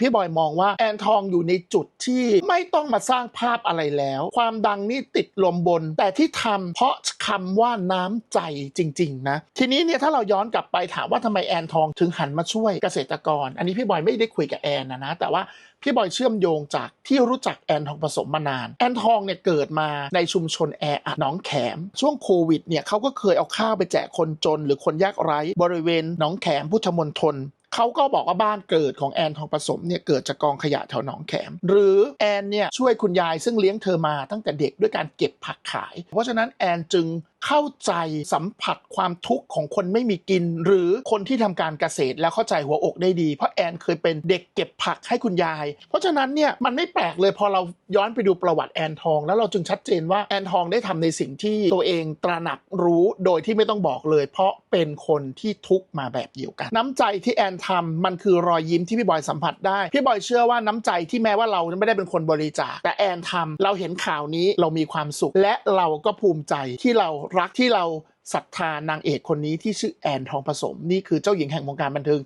พี่บอยมองว่าแอนทองอยู่ในจุดที่ไม่ต้องมาสร้างภาพอะไรแล้ว ความดังนี่ติดลมบน แต่ที่ทำเพราะคำว่าน้ำใจจริง ๆ นะ ทีนี้เนี่ยถ้าเราย้อนกลับไปถามว่าทำไมแอนทองถึงหันมาช่วยเกษตรกร อันนี้พี่บอยไม่ได้คุยกับแอนนะนะแต่ว่าพี่บอยเชื่อมโยงจากที่รู้จักแอนทองผสมมานาน แอนทองเนี่ยเกิดมาในชุมชนแออัดหนองแขม ช่วงโควิดเนี่ยเขาก็เคยเอาข้าวไปแจกคนจน หรือคนยากไร้บริเวณหนองแขมพุทธมณฑล เขาก็บอกว่าบ้านเกิดของแอนทองผสมเนี่ยเกิดจากกองขยะแถวหนองแขม หรือแอนเนี่ยช่วยคุณยายซึ่งเลี้ยงเธอมาตั้งแต่เด็กด้วยการเก็บผักขาย เพราะฉะนั้นแอนจึงเข้าใจสัมผัสความทุกข์ของคนไม่มีกิน หรือคนที่ทำการเกษตรแล้วเข้าใจหัวอกได้ดี เพราะแอนเคยเป็นเด็กเก็บผักให้คุณยาย เพราะฉะนั้นเนี่ยมันไม่แปลกเลยพอเราย้อนไปดูประวัติแอนทอง แล้วเราจึงชัดเจนว่าแอนทองได้ทำในสิ่งที่ตัวเองตระหนักรู้โดยที่ไม่ต้องบอกเลย เพราะเป็นคนที่ทุกข์มาแบบเดียวกัน น้ำใจที่แอนทำมันคือรอยยิ้มที่พี่บอยสัมผัสได้พี่บอยเชื่อว่าน้ำใจที่แม้ว่าเราไม่ได้เป็นคนบริจาคแต่แอนทำเราเห็นข่าวนี้เรามีความสุข และเราก็ภูมิใจที่เรารักที่เราศรัทธานางเอกคนนี้ที่ชื่อแอนทองผสม นี่คือเจ้าหญิงแห่งวงการบันเทิง